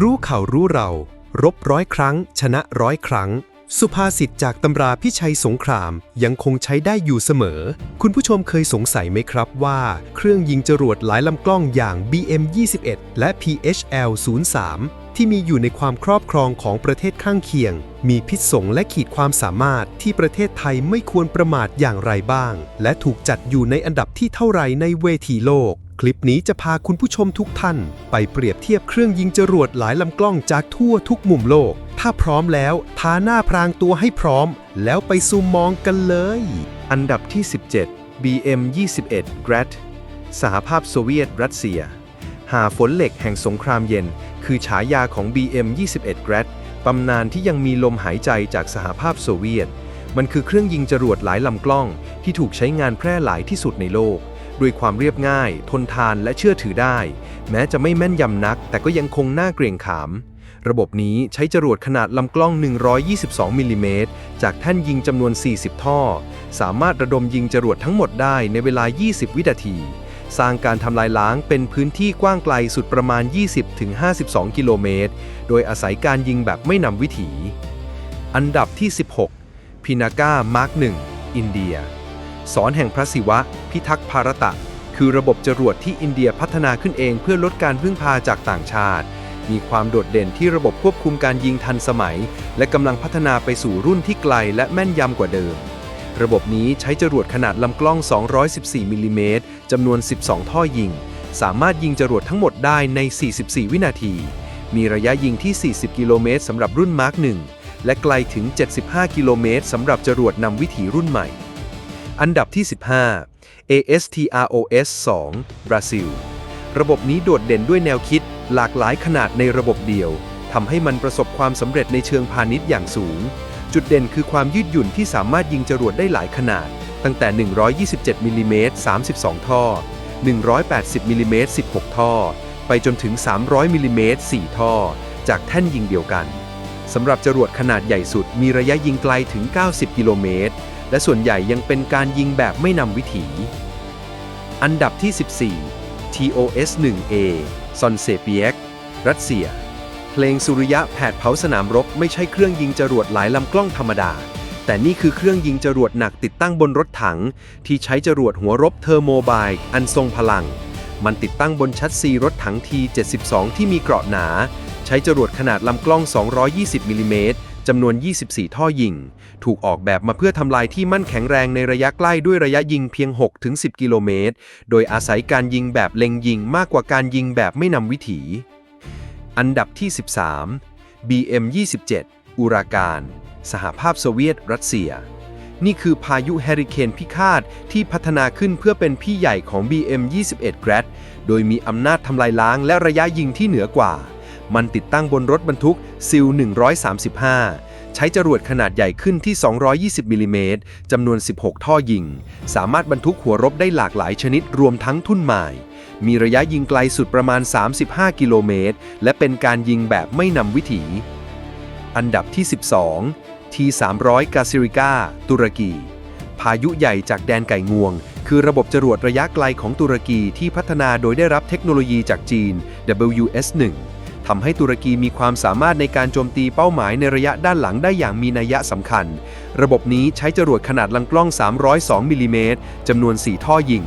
รู้เขาวรู้เรา รบร้อยครั้ง ชนะร้อยครั้ง สุภาษิตจากตำราพิชัยสงครามยังคงใช้ได้อยู่เสมอ คุณผู้ชมเคยสงสัยไหมครับว่า เครื่องยิงจรวดหลายลำกล้องอย่าง BM-21 และ PHL-03 ที่มีอยู่ในความครอบครองของประเทศข้างเคียง มีพิษสงและขีดความสามารถที่ประเทศไทยไม่ควรประมาทอย่างไรบ้าง และถูกจัดอยู่ในอันดับที่เท่าไรในเวทีโลก คลิปนี้จะพาคุณผู้ชมทุกท่าน ไปเปรียบเทียบเครื่องยิงจรวดหลายลำกล้องจากทั่วทุกมุมโลก ถ้าพร้อมแล้วทาหน้าพรางตัวให้พร้อม แล้วไปซูมมองกันเลย อันดับที่ 17 BM 21 Grad สหภาพโซเวียตรัสเซีย หาฝนเหล็กแห่งสงครามเย็น คือฉายาของ BM 21 Grad ตำนานที่ยังมีลมหายใจจากสหภาพโซเวียต มันคือเครื่องยิงจรวดหลายลำกล้อง ที่ถูกใช้งานแพร่หลายที่สุดในโลก ด้วยความเรียบง่าย ทนทานและเชื่อถือได้ แม้จะไม่แม่นยำนัก แต่ก็ยังคงน่าเกรงขาม ระบบนี้ใช้จรวดขนาดลำกล้อง 122 มิลลิเมตร จากแท่นยิงจำนวน 40 ท่อ สามารถระดมยิงจรวดทั้งหมดได้ในเวลา 20 วินาที สร้างการทำลายล้างเป็นพื้นที่กว้างไกลสุดประมาณ 20-52 กิโลเมตร โดยอาศัยการยิงแบบไม่นำวิถี อันดับที่ 16 พินาก้ามาร์ก1อินเดีย สอนแห่งพระศิวะ พิทักษ์ภารตะ คือระบบจรวดที่อินเดียพัฒนาขึ้นเองเพื่อลดการพึ่งพาจากต่างชาติ มีความโดดเด่นที่ระบบควบคุมการยิงทันสมัย และกำลังพัฒนาไปสู่รุ่นที่ไกลและแม่นยำกว่าเดิม ระบบนี้ใช้จรวดขนาดลำกล้อง 214 มิลลิเมตรจำนวน 12 ท่อยิง สามารถยิงจรวดทั้งหมดได้ใน 44 วินาที มีระยะยิงที่ 40 กิโลเมตรสำหรับรุ่นมาร์ก1และไกลถึง 75 กิโลเมตรสำหรับจรวดนำวิถีรุ่นใหม่ อันดับที่ 15 ASTROS 2 บราซิล ระบบนี้โดดเด่นด้วยแนวคิดหลากหลายขนาดในระบบเดียวทำให้มันประสบความสำเร็จในเชิงพาณิชย์อย่างสูง จุดเด่นคือความยืดหยุ่นที่สามารถยิงจรวดได้หลายขนาด ตั้งแต่ 127มิลลิเมตร32 ท่อ 180มิลลิเมตร16 ท่อ ไปจนถึง 300มิลลิเมตร4ท่อ จากแท่นยิงเดียวกัน สำหรับจรวดขนาดใหญ่สุดมีระยะยิงไกลถึง 90 กิโลเมตร และส่วนใหญ่ยังเป็นการยิงแบบไม่นำวิถี อันดับที่ 14 TOS 1A ซอนเซเปียกรัสเซีย เพลงสุริยะแผดเผาสนามรบไม่ใช่เครื่องยิงจรวดหลายลำกล้องธรรมดา แต่นี่คือเครื่องยิงจรวดหนักติดตั้งบนรถถัง ที่ใช้จรวดหัวรบเทอร์โมบล์อันทรงพลัง มันติดตั้งบนชัดซีรถถัง T72 ที่มีเกราะหนา ช้จรวดขนาดลำกล้อง 220 มิลลิเมตรจำนวน 24 ท่อยิง ถูกออกแบบมาเพื่อทำลายที่มั่นแข็งแรงในระยะใกล้ด้วยระยะยิงเพียง 6-10 กิโลเมตร โดยอาศัยการยิงแบบเล็งยิงมากกว่าการยิงแบบไม่นำวิถี อันดับที่ 13 BM-27 อุรากานสหภาพโซเวียต รัสเซีย นี่คือพายุแฮริเคนพิฆาตที่พัฒนาขึ้นเพื่อเป็นพี่ใหญ่ของ BM-21 Grad โดยมีอำนาจทำลายล้างและระยะยิงที่เหนือกว่า มันติดตั้งบนรถบรรทุกซิล 135 ใช้จรวดขนาดใหญ่ขึ้นที่ 220 มิลลิเมตรจำนวน 16 ท่อยิง สามารถบรรทุกหัวรบได้หลากหลายชนิดรวมทั้งทุ่นหมาย มีระยะยิงไกลสุดประมาณ 35 กิโลเมตร และเป็นการยิงแบบไม่นำวิถี อันดับที่ 12 T300 กาซิริกาตุรกีพายุใหญ่จากแดนไก่งวง คือระบบจรวดระยะไกลของตุรกีที่พัฒนาโดยได้รับเทคโนโลยีจากจีน WS1 ทำให้ตุรกีมีความสามารถในการโจมตีเป้าหมายในระยะด้านหลังได้อย่างมีนัยสำคัญ ระบบนี้ใช้จรวดขนาดลำกล้อง 302 มิลลิเมตรจำนวน 4 ท่อยิง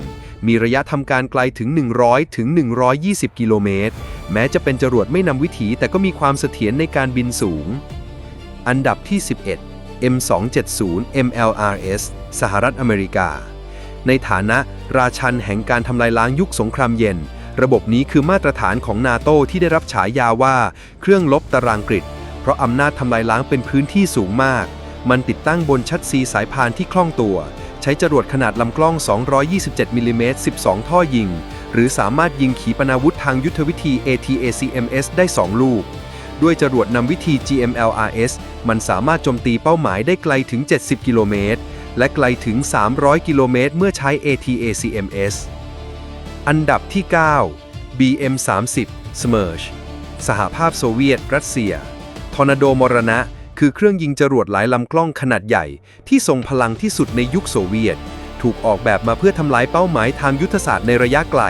มีระยะทำการไกลถึง 100 ถึง 120 กิโลเมตร แม้จะเป็นจรวดไม่นำวิถีแต่ก็มีความเสถียรในการบินสูง อันดับที่ 11 M270 MLRS สหรัฐอเมริกา ในฐานะราชันแห่งการทำลายล้างยุคสงครามเย็น ระบบนี้คือมาตรฐานของนาโตที่ได้รับฉายาว่า เครื่องลบตารางกริดเพราะอำนาจทำลายล้างเป็นพื้นที่สูงมาก มันติดตั้งบนชัดซีสายพานที่คล่องตัว ใช้จรวดขนาดลำกล้อง 227มิลลิเมตร12 ท่อยิง หรือสามารถยิงขีปนาวุธทางยุทธวิธี ATACMS ได้ 2 ลูก ด้วยจรวดนำวิธี GMLRS มันสามารถโจมตีเป้าหมายได้ไกลถึง 70 กิโลเมตรและไกลถึง 300 กิโลเมตรเมื่อใช้ ATACMS อันดับที่ 9 BM30 Smerch สหภาพโซเวียต รัสเซีย ทอร์นาโดมรณะ คือเครื่องยิงจรวดหลายลำกล้องขนาดใหญ่ ที่ทรงพลังที่สุดในยุคโซเวียต ถูกออกแบบมาเพื่อทำลายเป้าหมายทางยุทธศาสตร์ในระยะไกล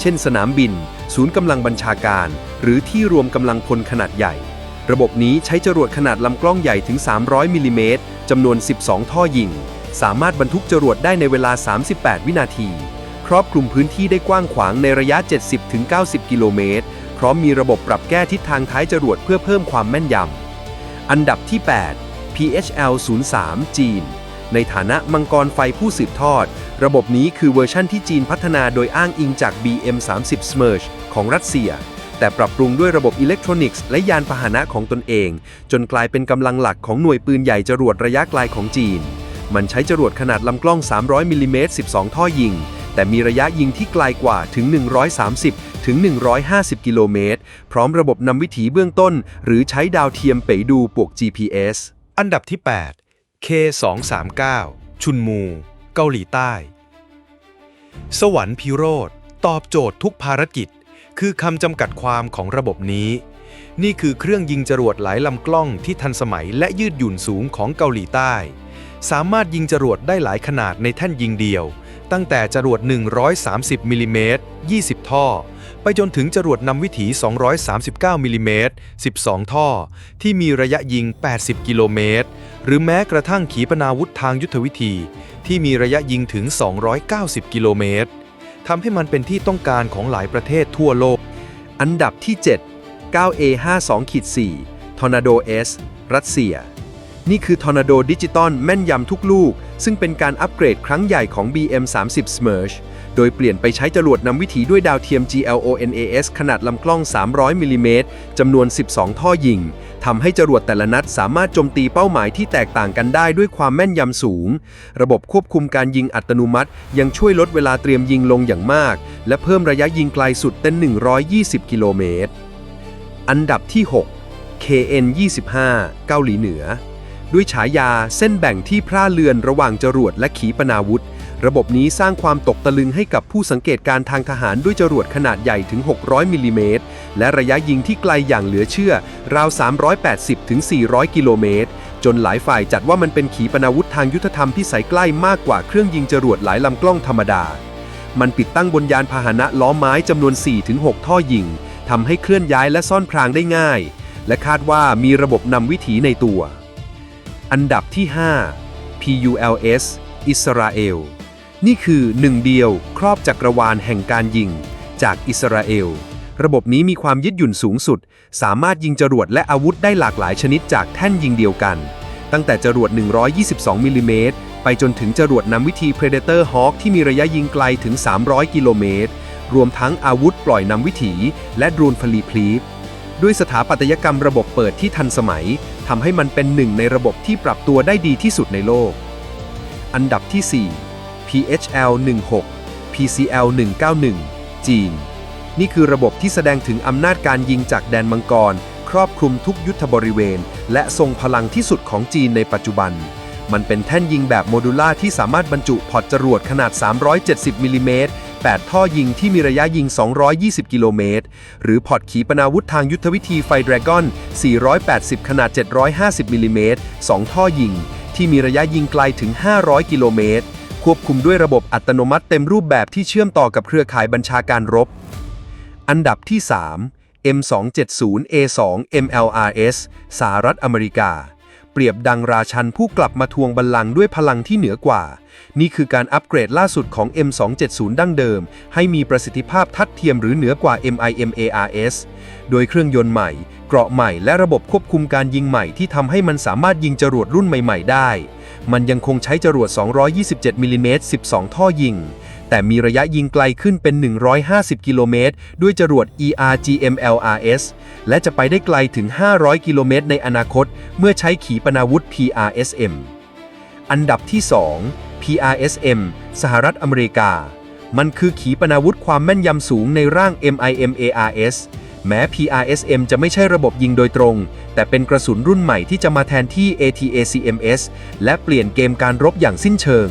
เช่นสนามบิน ศูนย์กำลังบัญชาการ หรือที่รวมกำลังพลขนาดใหญ่ ระบบนี้ใช้จรวดขนาดลำกล้องใหญ่ถึง 300 มิลลิเมตรจำนวน 12 ท่อยิง สามารถบรรทุกจรวดได้ในเวลา 38 วินาที ครอบคลุมพื้นที่ได้กว้างขวางในระยะ 70-90 กิโลเมตร พร้อมมีระบบปรับแก้ทิศทางท้ายจรวดเพื่อเพิ่มความแม่นยำ อันดับที่ 8 PHL 03 จีน ในฐานะมังกรไฟผู้สืบทอด ระบบนี้คือเวอร์ชั่นที่จีนพัฒนาโดยอ้างอิงจาก BM30 Smerch ของรัสเซีย แต่ปรับปรุงด้วยระบบอิเล็กทรอนิกส์และยานพาหนะของตนเอง จนกลายเป็นกำลังหลักของหน่วยปืนใหญ่จรวดระยะไกลของจีน มันใช้จรวดขนาดลำกล้อง 300มิลลิเมตร12 ท่อยิง แต่มีระยะยิงที่ไกลกว่าถึง 130 ถึง 150 กิโลเมตร พร้อมระบบนำวิถีเบื้องต้น หรือใช้ดาวเทียมเป๋ดูปวก GPS อันดับที่ 8 K239 ชุนมู เกาหลีใต้ สวรรค์พิโรธตอบโจทย์ทุกภารกิจ คือคำจำกัดความของระบบนี้ นี่คือเครื่องยิงจรวดหลายลำกล้องที่ทันสมัยและยืดหยุ่นสูงของเกาหลีใต้ สามารถยิงจรวดได้หลายขนาดในแท่นยิงเดียว ตั้งแต่จรวด 130มิลลิเมตร20 ท่อ ไปจนถึงจรวดนำวิถี 239มิลลิเมตร12 ท่อ ที่มีระยะยิง 80 กิโลเมตร หรือแม้กระทั่งขีปนาวุธทางยุทธวิธี ที่มีระยะยิงถึง 290 กิโลเมตรทำให้มันเป็นที่ต้องการของหลายประเทศทั่วโลก อันดับที่ 7 9A52-4 Tornado S รัสเซีย นี่คือ Tornado ดิจิตอลแม่นยำทุกลูก ซึ่งเป็นการอัปเกรดครั้งใหญ่ของ BM30 Smerch โดยเปลี่ยนไปใช้จรวดนำวิถีด้วยดาวเทียม GLONAS ขนาดลำกล้อง 300 มิลลิเมตรจำนวน 12 ท่อยิงทำให้จรวดแต่ละนัดสามารถโจมตีเป้าหมายที่แตกต่างกันได้ด้วยความแม่นยำสูง ระบบควบคุมการยิงอัตโนมัติ ยังช่วยลดเวลาเตรียมยิงลงอย่างมาก และเพิ่มระยะยิงไกลสุดเป็น 120 กิโลเมตร อันดับที่ 6 KN25 เกาหลีเหนือ ด้วยฉายาเส้นแบ่งที่พร่าเลือนระหว่างจรวดและขีปนาวุธ ระบบนี้สร้างความตกตะลึงให้กับผู้สังเกตการทางทหารด้วยจรวดขนาดใหญ่ถึง 600 มิลลิเมตร และระยะยิงที่ไกลอย่างเหลือเชื่อ ราว 380-400 กิโลเมตร จนหลายฝ่ายจัดว่ามันเป็นขีปนาวุธทางยุทธธรรมที่ใส่ใกล้มากกว่าเครื่องยิงจรวดหลายลำกล้องธรรมดา มันปิดตั้งบนยานพาหนะล้อไม้จำนวน 4-6 ท่อยิงทำให้เคลื่อนย้ายและซ่อนพรางได้ง่าย และคาดว่ามีระบบนำวิถีในตัว อันดับที่ 5 PULS อิสราเอล นี่คือหนึ่งเดียวครอบจักรวาลแห่งการยิง จากอิสราเอล ระบบนี้มีความยืดหยุ่นสูงสุด สามารถยิงจรวดและอาวุธได้หลากหลายชนิดจากแท่นยิงเดียวกัน ตั้งแต่จรวด 122 มิลลิเมตร ไปจนถึงจรวดนำวิธี Predator Hawk ที่มีระยะยิงไกลถึง 300 กิโลเมตร รวมทั้งอาวุธปล่อยนำวิถี และโดรนฟลีพลีฟด้วยสถาปัตยกรรมระบบเปิดที่ทันสมัย ทำให้มันเป็นหนึ่งในระบบที่ปรับตัวได้ดีที่สุดในโลก อันดับที่ 4 PHL 16 PCL 191 จีน นี่คือระบบที่แสดงถึงอำนาจการยิงจากแดนมังกร ครอบคลุมทุกยุทธบริเวณ และทรงพลังที่สุดของจีนในปัจจุบัน มันเป็นแท่นยิงแบบโมดูล่าที่สามารถบรรจุพอร์ตจรวดขนาด 370มิลลิเมตร 8 ท่อยิงที่มีระยะยิง 220 กิโลเมตร หรือพอร์ตขีปนาวุธทางยุทธวิธีไฟดราก้อน 480 ขนาด 750 มิลลิเมตร 2 ท่อยิง ที่มีระยะยิงไกลถึง 500 กิโลเมตร ควบคุมด้วยระบบอัตโนมัติเต็มรูปแบบที่เชื่อมต่อกับเครือข่ายบัญชาการรบ อันดับที่ 3 M270A2 MLRS สหรัฐอเมริกา เปรียบดังราชันผู้กลับมาทวงบัลลังก์ด้วยพลังที่เหนือกว่า นี่คือการอัปเกรดล่าสุดของ M270 ดั้งเดิม ให้มีประสิทธิภาพทัดเทียมหรือเหนือกว่า MIMARS โดยเครื่องยนต์ใหม่ เกราะใหม่และระบบควบคุมการยิงใหม่ที่ทำให้มันสามารถยิงจรวดรุ่นใหม่ ๆ ได้ มันยังคงใช้จรวด 227มิลลิเมตร12 ท่อยิง แต่มีระยะยิงไกลขึ้นเป็น 150 กิโลเมตร ด้วยจรวด ERGMLRS และจะไปได้ไกลถึง 500 กิโลเมตรในอนาคต เมื่อใช้ขีปนาวุธ PRSM อันดับที่ 2 PRSM สหรัฐอเมริกา มันคือขีปนาวุธความแม่นยำสูงในร่าง MIMARS แม้ PRSM จะไม่ใช่ระบบยิงโดยตรง แต่เป็นกระสุนรุ่นใหม่ที่จะมาแทนที่ ATACMS และเปลี่ยนเกมการรบอย่างสิ้นเชิง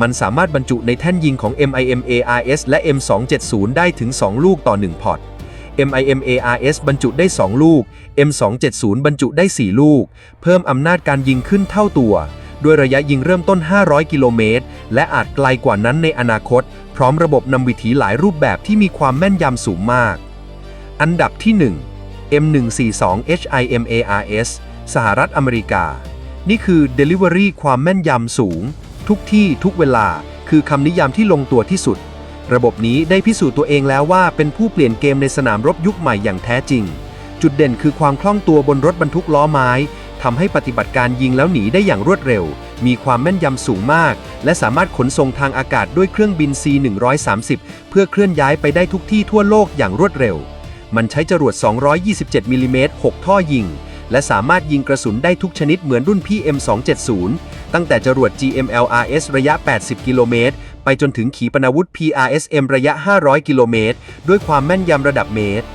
มันสามารถบรรจุในแท่นยิงของ MIMARS และ M270 ได้ถึง 2 ลูกต่อ 1 พอร์ต MIMARS บรรจุได้ 2 ลูก M270 บรรจุได้ 4 ลูก เพิ่มอำนาจการยิงขึ้นเท่าตัว ด้วยระยะยิงเริ่มต้น 500 กิโลเมตร และอาจไกลกว่านั้นในอนาคต พร้อมระบบนำวิถีหลายรูปแบบที่มีความแม่นยำสูงมาก อันดับที่ 1 M142 HIMARS สหรัฐอเมริกา นี่คือ Delivery ความแม่นยำสูง ทุกที่ทุกเวลา คือคำนิยามที่ลงตัวที่สุด ระบบนี้ได้พิสูจน์ตัวเองแล้วว่าเป็นผู้เปลี่ยนเกมในสนามรบยุคใหม่อย่างแท้จริง จุดเด่นคือความคล่องตัวบนรถบรรทุกล้อไม้ทำให้ปฏิบัติการยิงแล้วหนีได้อย่างรวดเร็ว มีความแม่นยำสูงมาก และสามารถขนส่งทางอากาศด้วยเครื่องบิน C-130 เพื่อเคลื่อนย้ายไปได้ทุกที่ทั่วโลกอย่างรวดเร็ว มันใช้จรวด 227มิลลิเมตร6ท่อยิง และสามารถยิงกระสุนได้ทุกชนิดเหมือนรุ่นพี่ M270 ตั้งแต่จรวด GMLRS ระยะ 80 กิโลเมตร ไปจนถึงขีปนาวุธ PRSM ระยะ 500 กิโลเมตร ด้วยความแม่นยำระดับเมตร